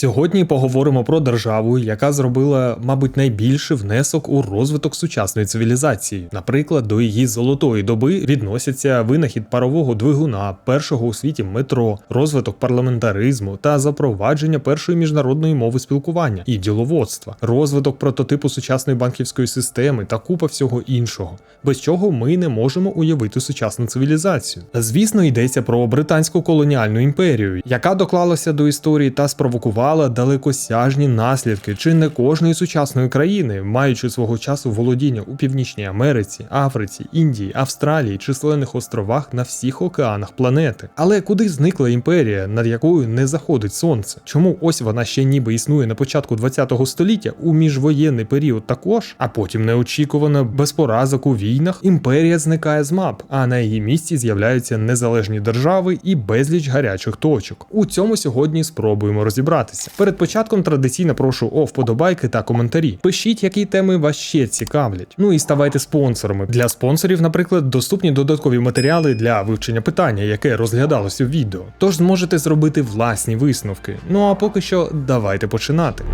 Сьогодні поговоримо про державу, яка зробила, мабуть, найбільший внесок у розвиток сучасної цивілізації. Наприклад, до її золотої доби відносяться винахід парового двигуна, першого у світі метро, розвиток парламентаризму та запровадження першої міжнародної мови спілкування і діловодства, розвиток прототипу сучасної банківської системи та купа всього іншого, без чого ми не можемо уявити сучасну цивілізацію. Звісно, йдеться про британську колоніальну імперію, яка доклалася до історії та спровокувала далекосяжні наслідки чи не кожної сучасної країни, маючи свого часу володіння у Північній Америці, Африці, Індії, Австралії, численних островах на всіх океанах планети. Але куди зникла імперія, над якою не заходить сонце? Чому ось вона ще ніби існує на початку ХХ століття у міжвоєнний період також, а потім неочікувано без поразок у війнах імперія зникає з мап, а на її місці з'являються незалежні держави і безліч гарячих точок. У цьому сьогодні спробуємо розібратися. Перед початком традиційно прошу о вподобайки та коментарі. Пишіть, які теми вас ще цікавлять. Ну і ставайте спонсорами. Для спонсорів, наприклад, доступні додаткові матеріали для вивчення питання, яке розглядалося в відео. Тож зможете зробити власні висновки. Ну а поки що давайте починати.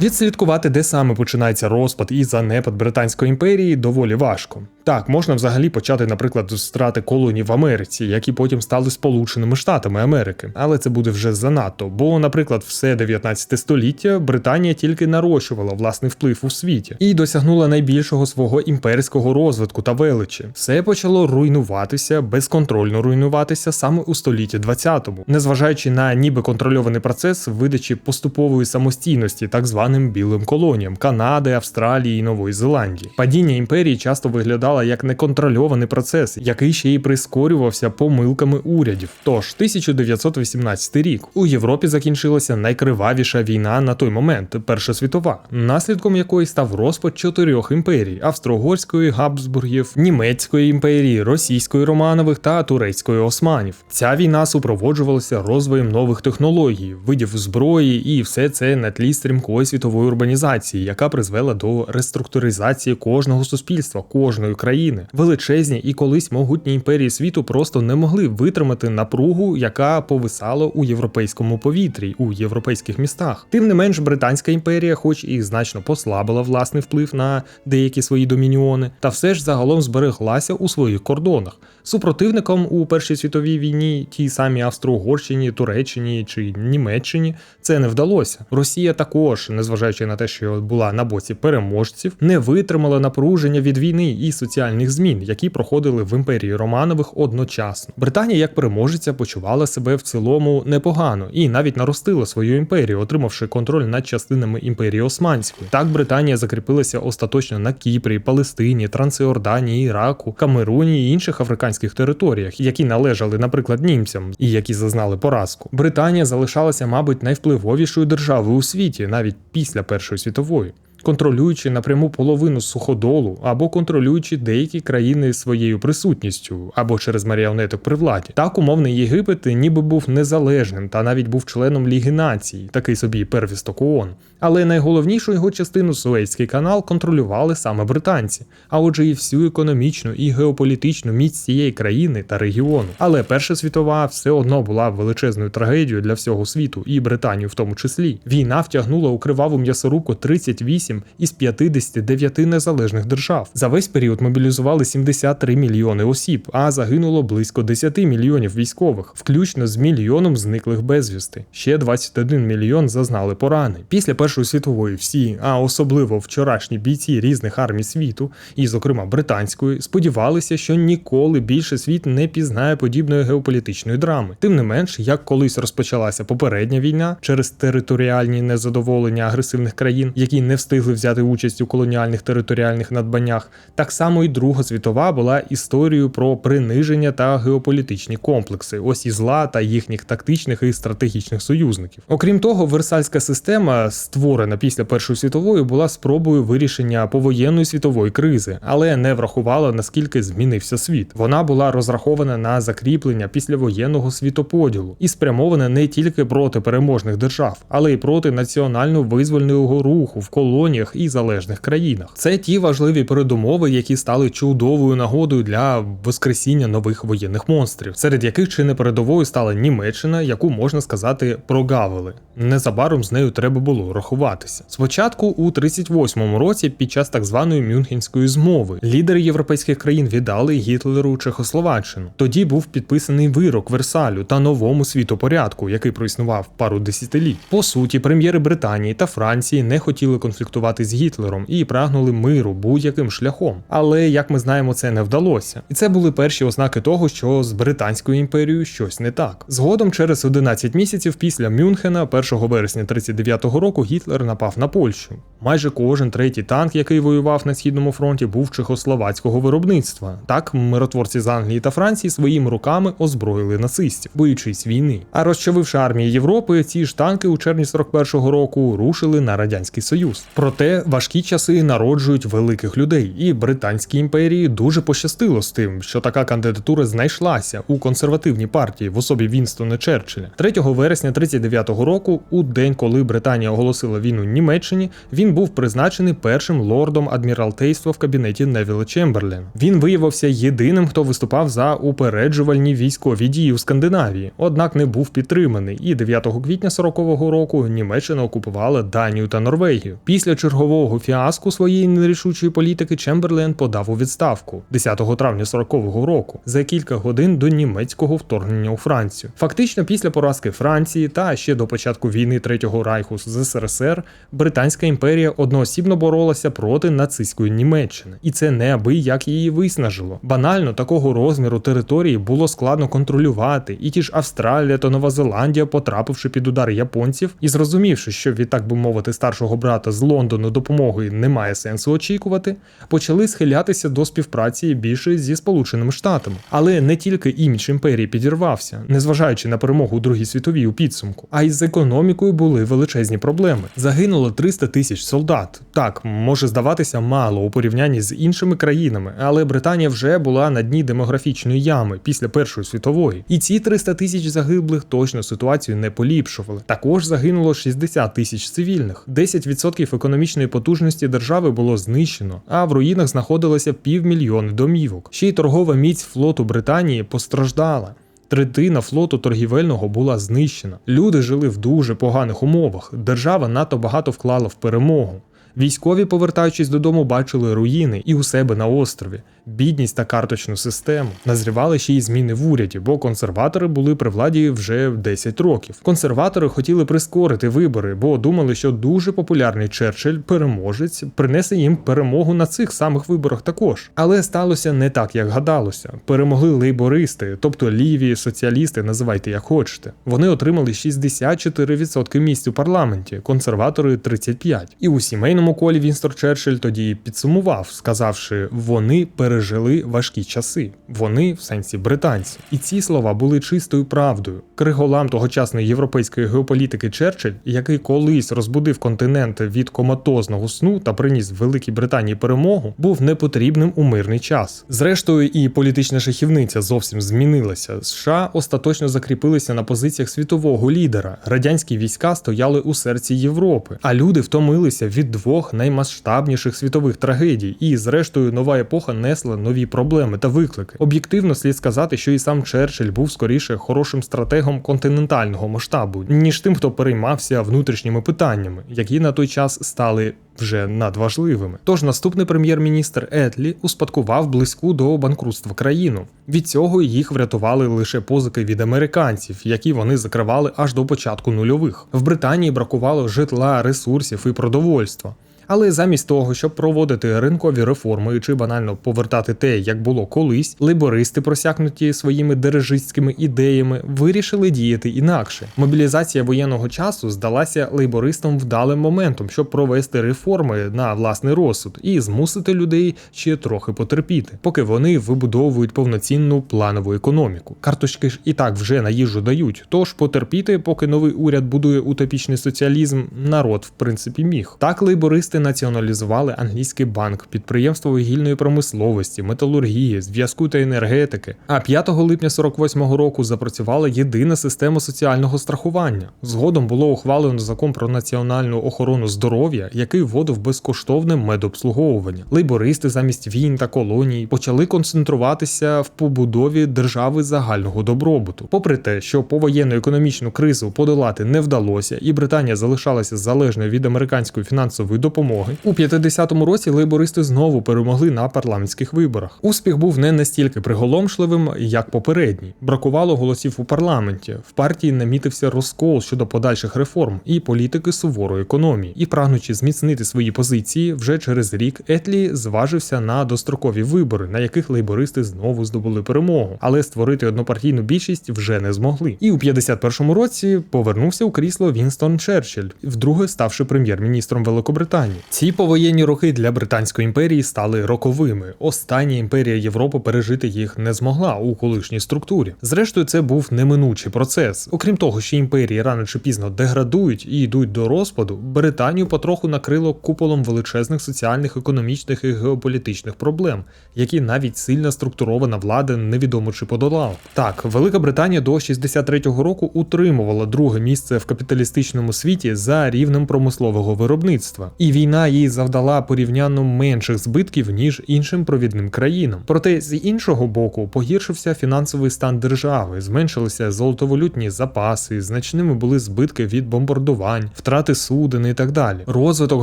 Відслідкувати, де саме починається розпад і занепад Британської імперії, доволі важко. Так, можна взагалі почати, наприклад, з страти колоній в Америці, які потім стали Сполученими Штатами Америки, але це буде вже занадто. Бо, наприклад, все 19 століття Британія тільки нарощувала власний вплив у світі і досягнула найбільшого свого імперського розвитку та величі. Все почало руйнуватися, безконтрольно руйнуватися саме у столітті 20-му, незважаючи на ніби контрольований процес видачі поступової самостійності так званим білим колоніям Канади, Австралії і Нової Зеландії. Падіння імперії часто виглядало як неконтрольований процес, який ще й прискорювався помилками урядів. Тож 1918 рік у Європі закінчилася найкривавіша війна на той момент Перша світова, наслідком якої став розпад чотирьох імперій: Австро-Угорської, Габсбургів, Німецької імперії, Російської Романових та Турецької Османів. Ця війна супроводжувалася розвоєм нових технологій, видів зброї, і все це на тлі стрімкої світової урбанізації, яка призвела до реструктуризації кожного суспільства, кожної країни. Величезні і колись могутні імперії світу просто не могли витримати напругу, яка повисала у європейському повітрі, у європейських містах. Тим не менш, Британська імперія, хоч і значно послабила власний вплив на деякі свої домініони, та все ж загалом збереглася у своїх кордонах. Супротивником у Першій світовій війні, тій самій Австро-Угорщині, Туреччині чи Німеччині, це не вдалося. Росія також, незважаючи на те, що була на боці переможців, не витримала напруження від війни і соціальних змін, які проходили в імперії Романових одночасно. Британія як переможеця почувала себе в цілому непогано і навіть наростила свою імперію, отримавши контроль над частинами імперії Османської. Так Британія закріпилася остаточно на Кіпрі, Палестині, Трансіорданії, Іраку, Камеруні і інших африканських територіях, які належали, наприклад, німцям і які зазнали поразку. Британія залишалася, мабуть, найвпливовішою державою у світі навіть після Першої світової контролюючи напряму половину суходолу або контролюючи деякі країни своєю присутністю або через маріонеток при владі. Так умовний Єгипет ніби був незалежним та навіть був членом Ліги націй, такий собі первісток ООН. Але найголовнішу його частину Суецький канал контролювали саме британці, а отже, і всю економічну і геополітичну міць цієї країни та регіону. Але Перша світова все одно була величезною трагедією для всього світу, і Британію в тому числі. Війна втягнула у криваву м'ясоруку 38 8 із 59 незалежних держав. За весь період мобілізували 73 мільйони осіб, а загинуло близько 10 мільйонів військових, включно з мільйоном зниклих безвісти. Ще 21 мільйон зазнали порани. Після Першої світової всі, а особливо вчорашні бійці різних армій світу, і, зокрема британської, сподівалися, що ніколи більше світ не пізнає подібної геополітичної драми. Тим не менш, як колись розпочалася попередня війна через територіальні незадоволення агресивних країн, які не встигли встигли взяти участь у колоніальних територіальних надбаннях, так само і Друга світова була історією про приниження та геополітичні комплекси, ось і зла та їхніх тактичних і стратегічних союзників. Окрім того, Версальська система, створена після Першої світової, була спробою вирішення повоєнної світової кризи, але не врахувала наскільки змінився світ. Вона була розрахована на закріплення післявоєнного світоподілу і спрямована не тільки проти переможних держав, але й проти національно визвольного руху в колонії колоніях і залежних країнах. Це ті важливі передумови, які стали чудовою нагодою для воскресіння нових воєнних монстрів, серед яких чи не передовою стала Німеччина, яку можна сказати прогавили. Незабаром з нею треба було рахуватися. Спочатку у 38-му році, під час так званої Мюнхенської змови, лідери європейських країн віддали Гітлеру Чехословаччину. Тоді був підписаний вирок Версалю та новому світопорядку, який проіснував пару десятиліть. По суті, прем'єри Британії та Франції не хотіли конфліктувати з Гітлером і прагнули миру будь-яким шляхом. Але як ми знаємо, це не вдалося. І це були перші ознаки того, що з Британською імперією щось не так. Згодом, через 11 місяців після Мюнхена, 1 вересня 39-го року, Гітлер напав на Польщу. Майже кожен третій танк, який воював на східному фронті, був чехословацького виробництва. Так, миротворці з Англії та Франції своїми руками озброїли нацистів, боючись війни. А розчавивши армії Європи, ці ж танки у червні 41-го року рушили на радянський союз. Проте важкі часи народжують великих людей, і Британській імперії дуже пощастило з тим, що така кандидатура знайшлася у консервативній партії в особі Вінстона Черчилля. 3 вересня 39-го року, у день, коли Британія оголосила війну Німеччині, він був призначений першим лордом адміралтейства в кабінеті Невіла Чемберлена. Він виявився єдиним, хто виступав за упереджувальні військові дії у Скандинавії, однак не був підтриманий. І 9 квітня 40-го року Німеччина окупувала Данію та Норвегію. Після чергового фіаску своєї нерішучої політики Чемберлен подав у відставку 10 травня 40-го року за кілька годин до німецького вторгнення у Францію. Фактично, після поразки Франції та ще до початку війни Третього Райху з СРСР Британська імперія одноосібно боролася проти нацистської Німеччини, і це неабияк її виснажило. Банально такого розміру території було складно контролювати, і ті ж Австралія та Нова Зеландія, потрапивши під удар японців і зрозумівши, що від так би мовити старшого брата з Лондону допомоги немає сенсу очікувати, почали схилятися до співпраці більше зі Сполученими Штатами. Але не тільки імідж імперії підірвався, незважаючи на перемогу у Другій світовій у підсумку, а й з економікою були величезні проблеми. Загинуло 300 тисяч солдат. Так, може здаватися мало у порівнянні з іншими країнами, але Британія вже була на дні демографічної ями після Першої світової. І ці 300 тисяч загиблих точно ситуацію не поліпшували. Також загинуло 60 тисяч цивільних. 10% економічної потужності держави було знищено, а в руїнах знаходилося півмільйони домівок. Ще й торгова міць флоту Британії постраждала. Третина флоту торгівельного була знищена. Люди жили в дуже поганих умовах. Держава надто багато вклала в перемогу. Військові, повертаючись додому, бачили руїни і у себе на острові, бідність та карточну систему. Назрівали ще й зміни в уряді, бо консерватори були при владі вже 10 років. Консерватори хотіли прискорити вибори, бо думали, що дуже популярний Черчилль, переможець, принесе їм перемогу на цих самих виборах також. Але сталося не так, як гадалося. Перемогли лейбористи, тобто ліві соціалісти, називайте як хочете. Вони отримали 64% місць у парламенті, консерватори 35%. І у сімейному колі Вінстор Черчилль тоді підсумував, сказавши, вони пережили важкі часи. Вони в сенсі британці. І ці слова були чистою правдою. Криголам тогочасної європейської геополітики Черчилль, який колись розбудив континент від коматозного сну та приніс Великій Британії перемогу, був непотрібним у мирний час. Зрештою, і політична шахівниця зовсім змінилася. США остаточно закріпилися на позиціях світового лідера. Радянські війська стояли у серці Європи, а люди втомилися від двох наймасштабніших світових трагедій. І, зрештою, нова епоха несла нові проблеми та виклики. Об'єктивно слід сказати, що і сам Черчилль був скоріше хорошим стратегом континентального масштабу, ніж тим, хто переймався внутрішніми питаннями, які на той час стали вже надважливими. Тож наступний прем'єр-міністр Етлі успадкував близьку до банкрутства країну. Від цього їх врятували лише позики від американців, які вони закривали аж до початку нульових. В Британії бракувало житла, ресурсів і продовольства. Але замість того, щоб проводити ринкові реформи чи банально повертати те, як було колись, лейбористи, просякнуті своїми дирижистськими ідеями, вирішили діяти інакше. Мобілізація воєнного часу здалася лейбористам вдалим моментом, щоб провести реформи на власний розсуд і змусити людей ще трохи потерпіти, поки вони вибудовують повноцінну планову економіку. Карточки ж і так вже на їжу дають. Тож потерпіти, поки новий уряд будує утопічний соціалізм, народ в принципі міг. Так лейбористи лейбористи націоналізували англійський банк, підприємство вугільної промисловості, металургії, зв'язку та енергетики. А 5 липня 48-го року запрацювала єдина система соціального страхування. Згодом було ухвалено закон про національну охорону здоров'я, який вводив безкоштовне медобслуговування. Лейбористи замість війн та колоній почали концентруватися в побудові держави загального добробуту. Попри те, що повоєнну економічну кризу подолати не вдалося, і Британія залишалася залежною від американської фінансової допомоги, у 50-му році лейбористи знову перемогли на парламентських виборах. Успіх був не настільки приголомшливим, як попередній. Бракувало голосів у парламенті. В партії намітився розкол щодо подальших реформ і політики суворої економії. І прагнучи зміцнити свої позиції, вже через рік Етлі зважився на дострокові вибори, на яких лейбористи знову здобули перемогу, але створити однопартійну більшість вже не змогли. І у 51-му році повернувся у крісло Вінстон Черчилль, вдруге ставши прем'єр-міністром Великобританії. Ці повоєнні роки для Британської імперії стали роковими. Остання імперія Європи пережити їх не змогла у колишній структурі. Зрештою, це був неминучий процес. Окрім того, що імперії рано чи пізно деградують і йдуть до розпаду, Британію потроху накрило куполом величезних соціальних, економічних і геополітичних проблем, які навіть сильно структурована влада невідомо чи подолала. Так, Велика Британія до 63-го року утримувала друге місце в капіталістичному світі за рівнем промислового виробництва, і війна їй завдала порівняно менших збитків ніж іншим провідним країнам. Проте з іншого боку погіршився фінансовий стан держави, зменшилися золотовалютні запаси, значними були збитки від бомбардувань, втрати суден і так далі. Розвиток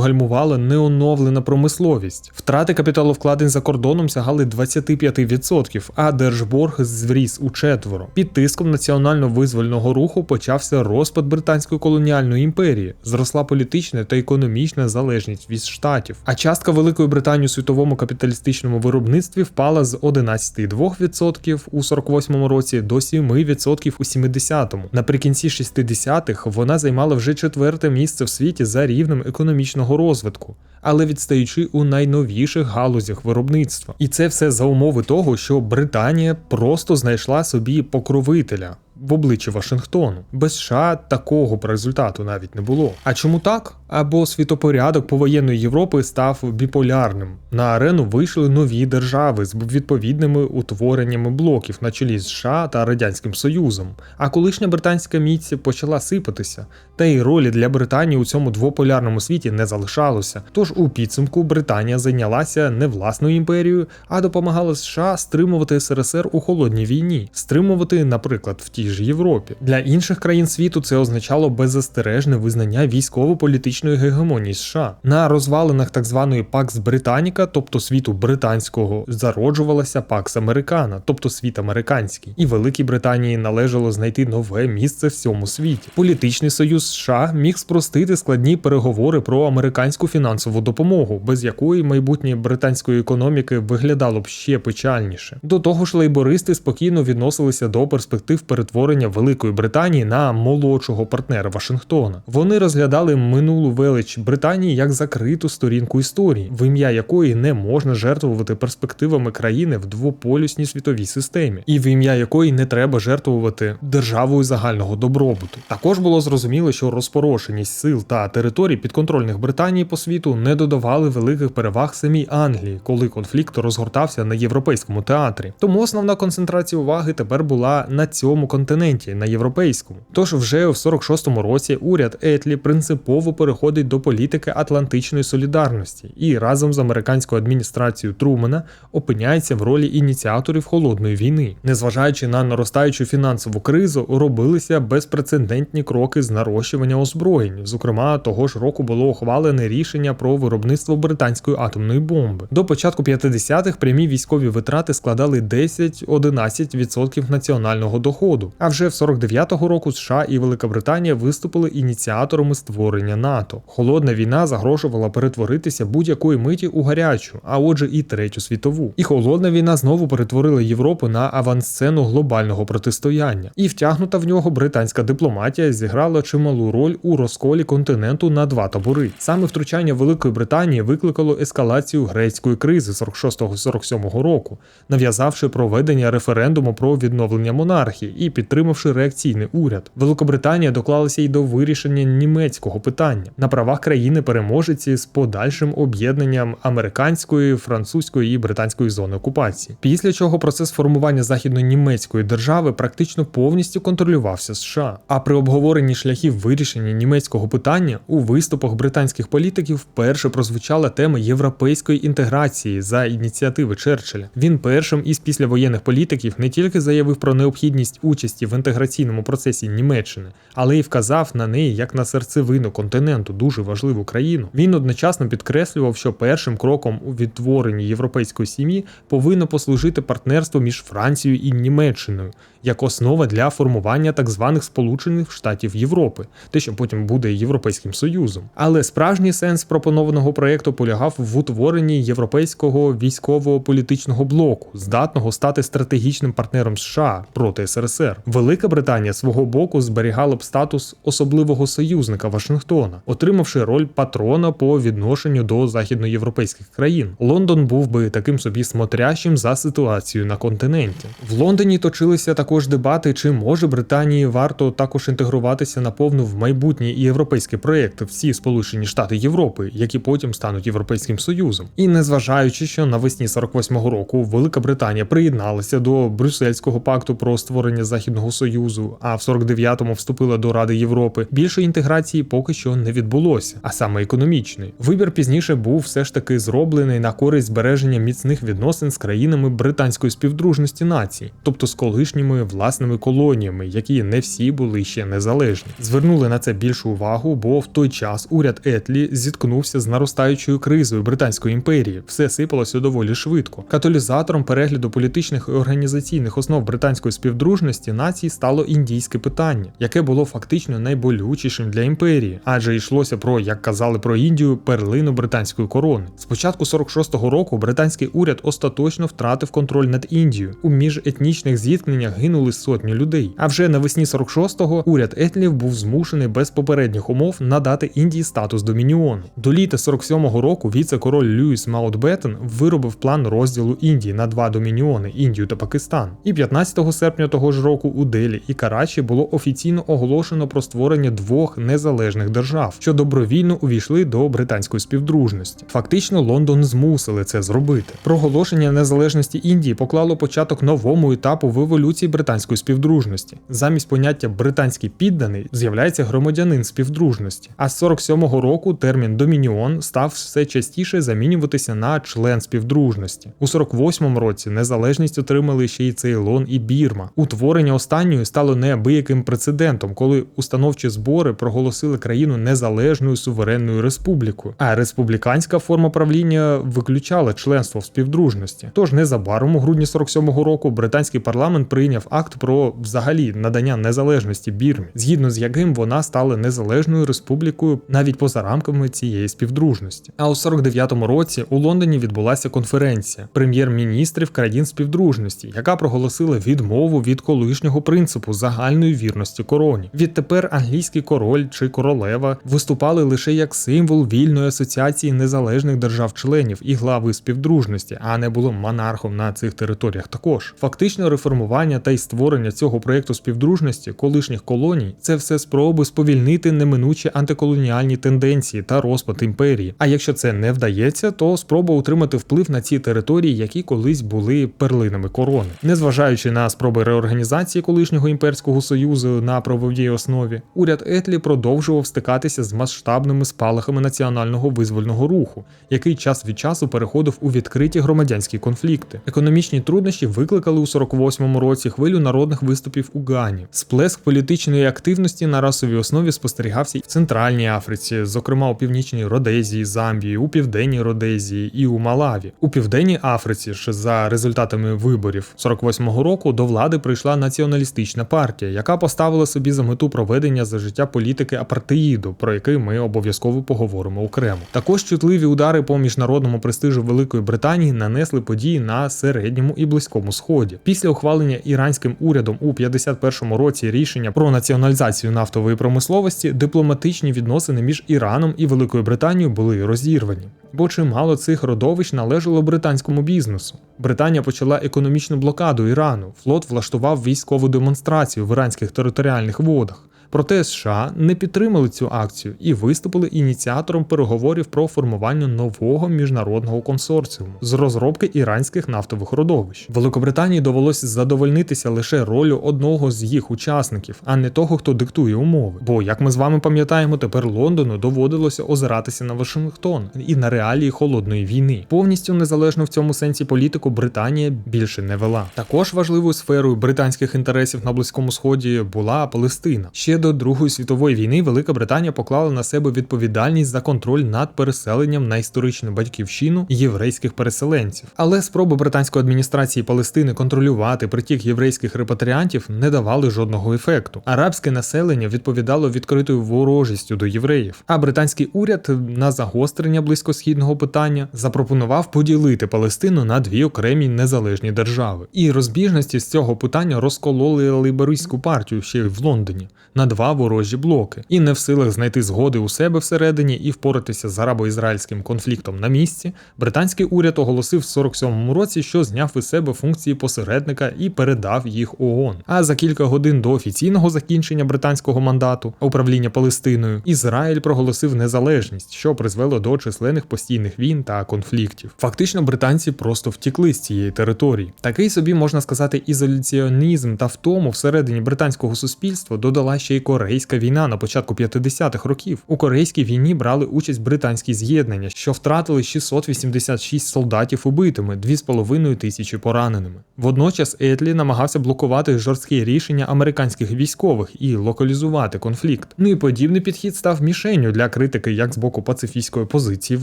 гальмувала неоновлена промисловість. Втрати капіталовкладень за кордоном сягали 25%, а держборг зріс у четверо. Під тиском національно-визвольного руху почався розпад британської колоніальної імперії, зросла політична та економічна залежність від штатів. А частка Великої Британії у світовому капіталістичному виробництві впала з 11,2% у 48-му році до 7% у 70-му. Наприкінці 60-х вона займала вже четверте місце в світі за рівнем економічного розвитку, але відстаючи у найновіших галузях виробництва. І це все за умови того, що Британія просто знайшла собі покровителя. В обличчі Вашингтону без США такого б результату навіть не було. А чому так? Або світопорядок повоєнної Європи став біполярним. На арену вийшли нові держави з відповідними утвореннями блоків на чолі з США та Радянським Союзом. А колишня британська міць почала сипатися, та й ролі для Британії у цьому двополярному світі не залишалося. Тож у підсумку Британія зайнялася не власною імперією, а допомагала США стримувати СРСР у холодній війні, стримувати, наприклад, в тій ж Європі. Для інших країн світу це означало беззастережне визнання військово-політичної гегемонії США. На розвалинах так званої Пакс Британіка, тобто світу британського, зароджувалася Пакс Американа, тобто світ американський, і Великій Британії належало знайти нове місце в цьому світі. Політичний союз США міг спростити складні переговори про американську фінансову допомогу, без якої майбутнє британської економіки виглядало б ще печальніше. До того ж, лейбористи спокійно відносилися до перспектив перетворення Великої Британії на молодшого партнера Вашингтона. Вони розглядали минулу велич Британії як закриту сторінку історії, в ім'я якої не можна жертвувати перспективами країни в двополюсній світовій системі, і в ім'я якої не треба жертвувати державою загального добробуту. Також було зрозуміло, що розпорошеність сил та територій підконтрольних Британії по світу не додавали великих переваг самій Англії, коли конфлікт розгортався на європейському театрі. Тому основна концентрація уваги тепер була на цьому континенті, на європейському. Тож вже в 46-му році уряд Етлі принципово переходить до політики атлантичної солідарності і разом з американською адміністрацією Трумена опиняється в ролі ініціаторів холодної війни. Незважаючи на наростаючу фінансову кризу, робилися безпрецедентні кроки з нарощування озброєнь. Зокрема, того ж року було ухвалене рішення про виробництво британської атомної бомби. До початку 50-х прямі військові витрати складали 10-11% національного доходу. А вже в 49-го року США і Велика Британія виступили ініціаторами створення НАТО. Холодна війна загрожувала перетворитися будь-якої миті у гарячу, а отже, і третю світову. І холодна війна знову перетворила Європу на авансцену глобального протистояння. І втягнута в нього британська дипломатія зіграла чималу роль у розколі континенту на два табори. Саме втручання Великої Британії викликало ескалацію грецької кризи 46-47 року, нав'язавши проведення референдуму про відновлення монархії і підтримавши реакційний уряд. Великобританія доклалася й до вирішення німецького питання на правах країни-переможеці з подальшим об'єднанням американської, французької і британської зони окупації. Після чого процес формування західно-німецької держави практично повністю контролювався США. А при обговоренні шляхів вирішення німецького питання у виступах британських політиків вперше прозвучала тема європейської інтеграції за ініціативи Черчилля. Він першим із післявоєнних політиків не тільки заявив про необхідність участі в інтеграційному процесі Німеччини, але й вказав на неї як на серцевину континенту, дуже важливу країну. Він одночасно підкреслював, що першим кроком у відтворенні європейської сім'ї повинно послужити партнерство між Францією і Німеччиною як основа для формування так званих Сполучених Штатів Європи, те, що потім буде Європейським Союзом. Але справжній сенс пропонованого проєкту полягав в утворенні європейського військово-політичного блоку, здатного стати стратегічним партнером США проти СРСР. Велика Британія свого боку зберігала б статус особливого союзника Вашингтона, отримавши роль патрона по відношенню до західноєвропейських країн. Лондон був би таким собі смотрящим за ситуацією на континенті. В Лондоні точилися також дебати, чи може Британії варто також інтегруватися наповну в майбутній європейський проєкт всі Сполучені Штати Європи, які потім стануть Європейським Союзом. І незважаючи, що навесні 48-го року Велика Британія приєдналася до Брюссельського пакту про створення Західного Союзу, а в 49-му вступила до Ради Європи, більше інтеграції поки що не відбулося, а саме економічної. Вибір пізніше був все ж таки зроблений на користь збереження міцних відносин з країнами британської співдружності націй, тобто з колишніми власними колоніями, які не всі були ще незалежні. Звернули на це більшу увагу, бо в той час уряд Етлі зіткнувся з наростаючою кризою Британської імперії. Все сипалося доволі швидко. Каталізатором перегляду політичних і організаційних основ британської співдружності націй стало індійське питання, яке було фактично найболючішим для імперії, адже йшлося про, як казали про Індію, перлину британської корони. Спочатку 46-го року британський уряд остаточно втратив контроль над Індією. У міжетнічних зіткненнях гинули сотні людей. А вже навесні 46-го уряд Етлів був змушений без попередніх умов надати Індії статус домініону. До літа 47-го року віце-король Льюіс Маутбеттен виробив план розділу Індії на два домініони Індію та Пакистан. І 15 серпня того ж року у Делі і Карачі було офіційно оголошено про створення двох незалежних держав, що добровільно увійшли до британської співдружності. Фактично, Лондон змусили це зробити. Проголошення незалежності Індії поклало початок новому етапу в еволюції британської співдружності. Замість поняття британський підданий з'являється громадянин співдружності. А з 47-го року термін домініон став все частіше замінюватися на член співдружності. У 48-му році незалежність отримали ще й Цейлон і Бірма. Утворення останньої стало неабияким прецедентом, коли установчі збори проголосили країну незалежною суверенною республікою, а республіканська форма правління виключала членство в співдружності. Тож незабаром у грудні 47-го року британський парламент прийняв акт про взагалі надання незалежності Бірмі, згідно з яким вона стала незалежною республікою навіть поза рамками цієї співдружності. А у 49-му році у Лондоні відбулася конференція прем'єр-міністрів країн співдружності, яка проголосила відмову від колишнього принципу загальної вірності короні. Відтепер англійський король чи королева виступали лише як символ вільної асоціації незалежних держав-членів і глави співдружності, а не було монархом на цих територіях. Також фактично реформування та й створення цього проєкту співдружності колишніх колоній це все спроби сповільнити неминучі антиколоніальні тенденції та розпад імперії. А якщо це не вдається, то спроба утримати вплив на ці території, які колись були перлинами корони, незважаючи на спроби реорганізації колишнього імперського союзу на правовій основі, уряд Етлі продовжував стикатися з масштабними спалахами національного визвольного руху, який час від часу переходив у відкриті громадянські конфлікти. Економічні труднощі викликали у 48-му році хвилю народних виступів у Гані. Сплеск політичної активності на расовій основі спостерігався в Центральній Африці, зокрема у північній Родезії, Замбії, у південній Родезії і у Малаві. У південній Африці ж за результатами виборів 48-го року до влади прийшла націоналістична партія, яка поставила собі за мету проведення за життя політики апартеїду, про який ми обов'язково поговоримо окремо. Також чутливі удари по міжнародному престижу Великої Британії нанесли події на середньому і близькому сході. Після ухвалення іранським урядом у 51-му році рішення про націоналізацію нафтової промисловості дипломатичні відносини між Іраном і Великою Британією були розірвані. Бо чимало цих родовищ належало британському бізнесу. Британія почала економічну блокаду Ірану. Флот влаштував військову демонстрацію в іранських територіальних водах. Проте США не підтримали цю акцію і виступили ініціатором переговорів про формування нового міжнародного консорціуму з розробки іранських нафтових родовищ. Великобританії довелося задовольнитися лише ролью одного з їх учасників, а не того, хто диктує умови. Бо, як ми з вами пам'ятаємо, тепер Лондону доводилося озиратися на Вашингтон і на реалії холодної війни. Повністю незалежно в цьому сенсі політику Британія більше не вела. Також важливою сферою британських інтересів на близькому сході була Палестина. Ще до Другої світової війни Велика Британія поклала на себе відповідальність за контроль над переселенням на історичну батьківщину єврейських переселенців. Але спроби британської адміністрації Палестини контролювати притік єврейських репатріантів не давали жодного ефекту. Арабське населення відповідало відкритою ворожістю до євреїв. А британський уряд на загострення близькосхідного питання запропонував поділити Палестину на дві окремі незалежні держави. І розбіжності з цього питання розкололи лейбористську партію ще й в Лондоні на два ворожі блоки, і не в силах знайти згоди у себе всередині і впоратися з арабо-ізраїльським конфліктом на місці. Британський уряд оголосив в 47-му році, що зняв із себе функції посередника і передав їх ООН. А за кілька годин до офіційного закінчення британського мандату управління Палестиною Ізраїль проголосив незалежність, що призвело до численних постійних війн та конфліктів. Фактично, британці просто втікли з цієї території. Такий собі можна сказати ізоляціонізм та втому всередині британського суспільства додала ще й корейська війна на початку 50-х років. У корейській війні брали участь британські з'єднання, що втратили 686 солдатів убитими, 2,5 тисячі пораненими. Водночас Етлі намагався блокувати жорсткі рішення американських військових і локалізувати конфлікт. Ну і подібний підхід став мішенню для критики як з боку пацифістської позиції в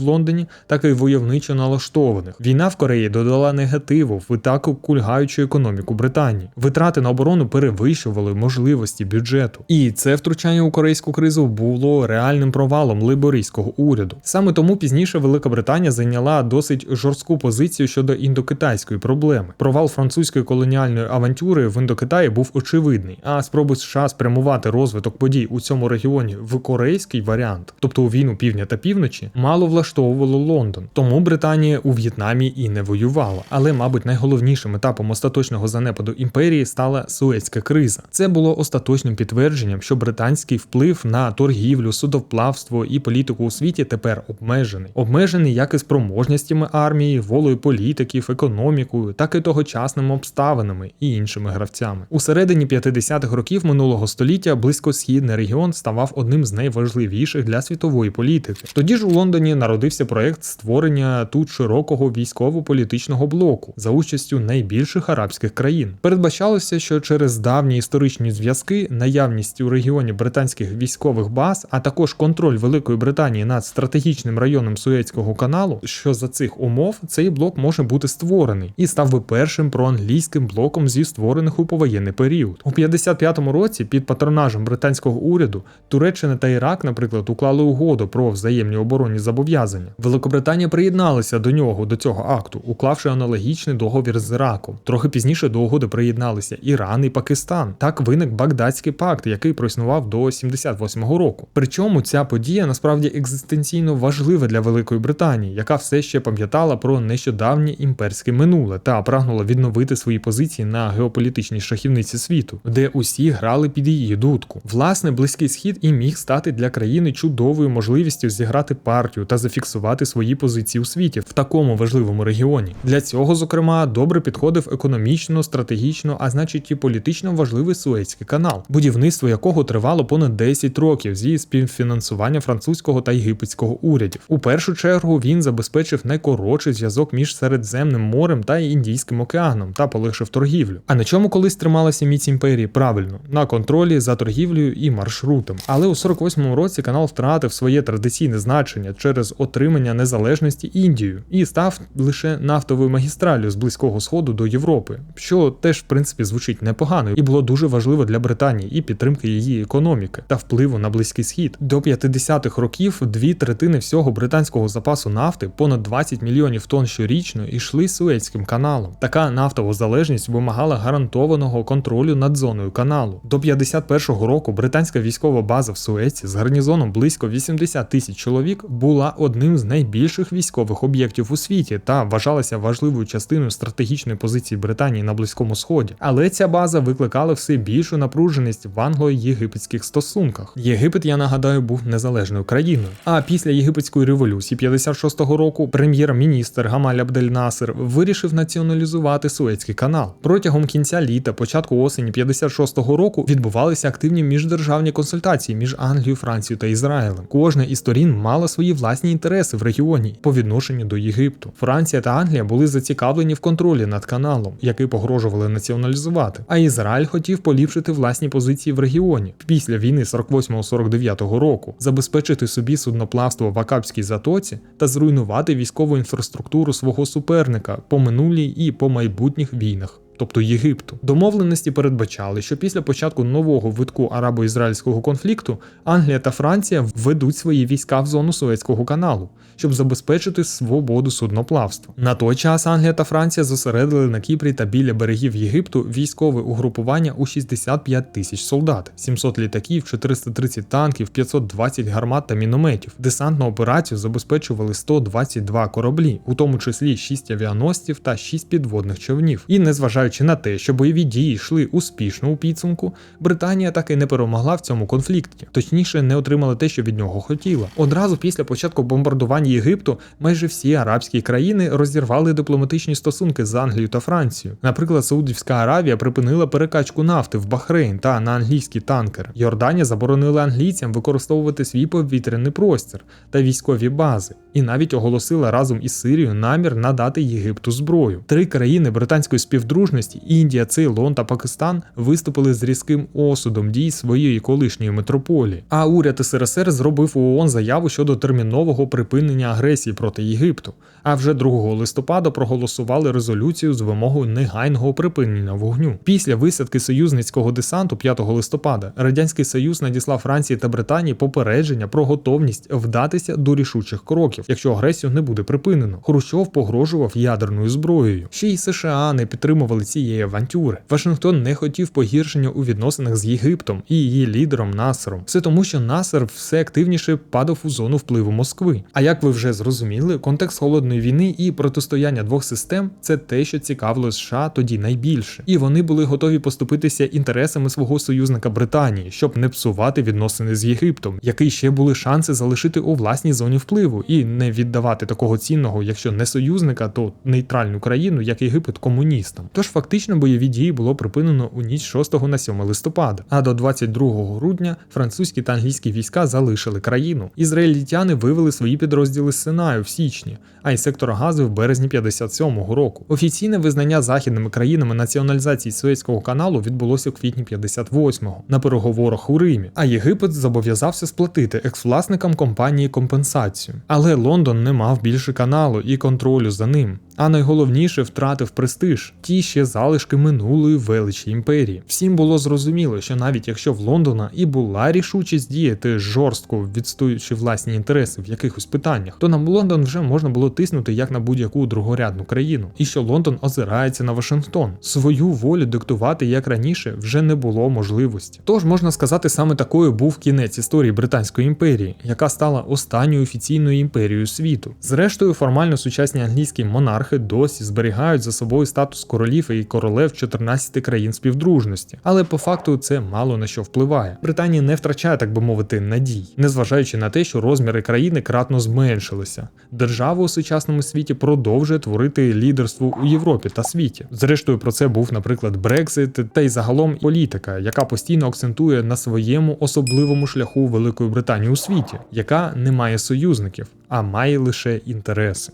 Лондоні, так і войовничо налаштованих. Війна в Кореї додала негативу в і кульгаючу економіку Британії. Витрати на оборону перевищували можливості бюджету. І це втручання у корейську кризу було реальним провалом лейбористського уряду. Саме тому пізніше Велика Британія зайняла досить жорстку позицію щодо індокитайської проблеми. Провал французької колоніальної авантюри в індокитаї був очевидний, а спроби США спрямувати розвиток подій у цьому регіоні в корейський варіант, тобто у війну півдня та півночі, мало влаштовувало Лондон. Тому Британія у В'єтнамі і не воювала. Але, мабуть, найголовнішим етапом остаточного занепаду імперії стала Суецька криза. Це було остаточним підтвердженням, що британський вплив на торгівлю, судовплавство і політику у світі тепер обмежений. Обмежений як і спроможностями армії, волею політиків, економікою, так і тогочасними обставинами і іншими гравцями. У середині 50-х років минулого століття близькосхідний регіон ставав одним з найважливіших для світової політики. Тоді ж у Лондоні народився проект створення тут широкого військово-політичного блоку за участю найбільших арабських країн. Передбачалося, що через давні історичні зв'язки, наявність у регіоні британських військових баз, а також контроль Великої Британії над стратегічним районом Суецького каналу, що за цих умов цей блок може бути створений і став би першим проанглійським блоком зі створених у повоєнний період. У 55-му році під патронажем британського уряду Туреччина та Ірак, наприклад, уклали угоду про взаємні оборонні зобов'язання. Великобританія приєдналася до нього до цього акту, уклавши аналогічний договір з Іраком. Трохи пізніше до угоди приєдналися Іран і Пакистан. Так виник Багдадський пакт, який проіснував до 78-го року. Причому ця подія насправді екзистенційно важлива для Великої Британії, яка все ще пам'ятала про нещодавнє імперське минуле та прагнула відновити свої позиції на геополітичній шахівниці світу, де усі грали під її дудку. Власне, близький схід і міг стати для країни чудовою можливістю зіграти партію та зафіксувати свої позиції у світі в такому важливому регіоні. Для цього, зокрема, добре підходив економічно, стратегічно, а значить і політично важливий Суецький канал, будівництво якого тривало понад 10 років зі співфінансування французького та єгипетського урядів. У першу чергу він забезпечив найкоротший зв'язок між Середземним морем та Індійським океаном та полегшив торгівлю. А на чому колись трималася міць імперії правильно на контролі за торгівлею і маршрутом. Але у 48-му році канал втратив своє традиційне значення через отримання незалежності Індією і став лише нафтовою магістраллю з близького сходу до Європи, що теж в принципі звучить непогано і було дуже важливо для Британії і підтримки її економіки та впливу на близький схід. До 50-х років дві третини всього британського запасу нафти, понад 20 мільйонів тонн щорічно, йшли Суецьким каналом. Така нафтова залежність вимагала гарантованого контролю над зоною каналу. До 51-го року британська військова база в Суеці з гарнізоном близько 80 тисяч чоловік була одним з найбільших військових об'єктів у світі та вважалася важливою частиною стратегічної позиції Британії на Близькому Сході. Але ця база викликала все більшу напруженість в англо-єгипетських стосунках. Єгипет, я нагадаю, був незалежною країною. А після єгипетської революції 56-го року прем'єр-міністр Гамаль Абдель Насер вирішив націоналізувати Суецький канал. Протягом кінця літа, початку осені 56-го року відбувалися активні міждержавні консультації між Англією, Францією та Ізраїлем. Кожна із сторін мала свої власні інтереси в регіоні по відношенню до Єгипту. Франція та Англія були зацікавлені в контролі над каналом, який погрожували націоналізувати. А Ізраїль хотів поліпшити власні позиції в регіоні після війни 48-49 року, забезпечити собі судноплавство в Акапській затоці та зруйнувати військову інфраструктуру свого суперника по минулій і по майбутніх війнах. Тобто Єгипту. Домовленості передбачали, що після початку нового витку арабо-ізраїльського конфлікту Англія та Франція введуть свої війська в зону Суецького каналу, щоб забезпечити свободу судноплавства. На той час Англія та Франція зосередили на Кіпрі та біля берегів Єгипту військове угрупування у 65 тисяч солдат, 700 літаків, 430 танків, 520 гармат та мінометів. Десантну операцію забезпечували 122 кораблі, у тому числі 6 авіаносців та 6 підводних човнів. І незважаючи на те, що бойові дії йшли успішно у підсумку, Британія так і не перемогла в цьому конфлікті, точніше, не отримала те, що від нього хотіла. Одразу після початку бомбардування Єгипту майже всі арабські країни розірвали дипломатичні стосунки з Англією та Францією. Наприклад, Саудівська Аравія припинила перекачку нафти в Бахрейн та на англійський танкер. Йорданія заборонила англійцям використовувати свій повітряний простір та військові бази, і навіть оголосила разом із Сирією намір надати Єгипту зброю. Три країни британської співдружності Індія, Цейлон та Пакистан виступили з різким осудом дій своєї колишньої метрополії. А уряд СРСР зробив у ООН заяву щодо термінового припинення агресії проти Єгипту. А вже 2 листопада проголосували резолюцію з вимогою негайного припинення вогню. Після висадки союзницького десанту 5 листопада Радянський Союз надіслав Франції та Британії попередження про готовність вдатися до рішучих кроків, якщо агресію не буде припинено. Хрущов погрожував ядерною зброєю. Ще й США не підтримували цієї авантюри. Вашингтон не хотів погіршення у відносинах з Єгиптом і її лідером Насером. Все тому, що Насер все активніше падав у зону впливу Москви. А як ви вже зрозуміли, контекст холодної війни і протистояння двох систем це те, що цікавило США тоді найбільше, і вони були готові поступитися інтересами свого союзника Британії, щоб не псувати відносини з Єгиптом, який ще були шанси залишити у власній зоні впливу і не віддавати такого цінного, якщо не союзника, то нейтральну країну, як Єгипет, комуністам. Тож фактично бойові дії було припинено у ніч 6 на 7 листопада. А до 22 грудня французькі та англійські війська залишили країну. Ізраїльтяни вивели свої підрозділи з Синаю в січні, а із сектора Гази в березні 57-го року. Офіційне визнання західними країнами націоналізації Суецького каналу відбулося в квітні 58-го на переговорах у Римі. А Єгипет зобов'язався сплатити екс-власникам компанії компенсацію. Але Лондон не мав більше каналу і контролю за ним. А найголовніше втратив престиж, ті ще залишки минулої величі імперії. Всім було зрозуміло, що навіть якщо в Лондона і була рішучість діяти жорстко, відстоюючи власні інтереси в якихось питаннях, то на Лондон вже можна було тиснути як на будь-яку другорядну країну, і що Лондон озирається на Вашингтон. Свою волю диктувати як раніше вже не було можливості. Тож можна сказати, саме такою був кінець історії Британської імперії, яка стала останньою офіційною імперією світу. Зрештою, формально сучасні англійські монархи досі зберігають за собою статус королів і королев 14 країн співдружності, але по факту це мало на що впливає. Британія не втрачає, так би мовити, надій, незважаючи на те, що розміри країни кратно зменшилися. Держава у сучасному світі продовжує творити лідерство у Європі та світі. Зрештою, про це був, наприклад, Брекзит та й загалом політика, яка постійно акцентує на своєму особливому шляху Великої Британії у світі, яка не має союзників, а має лише інтереси.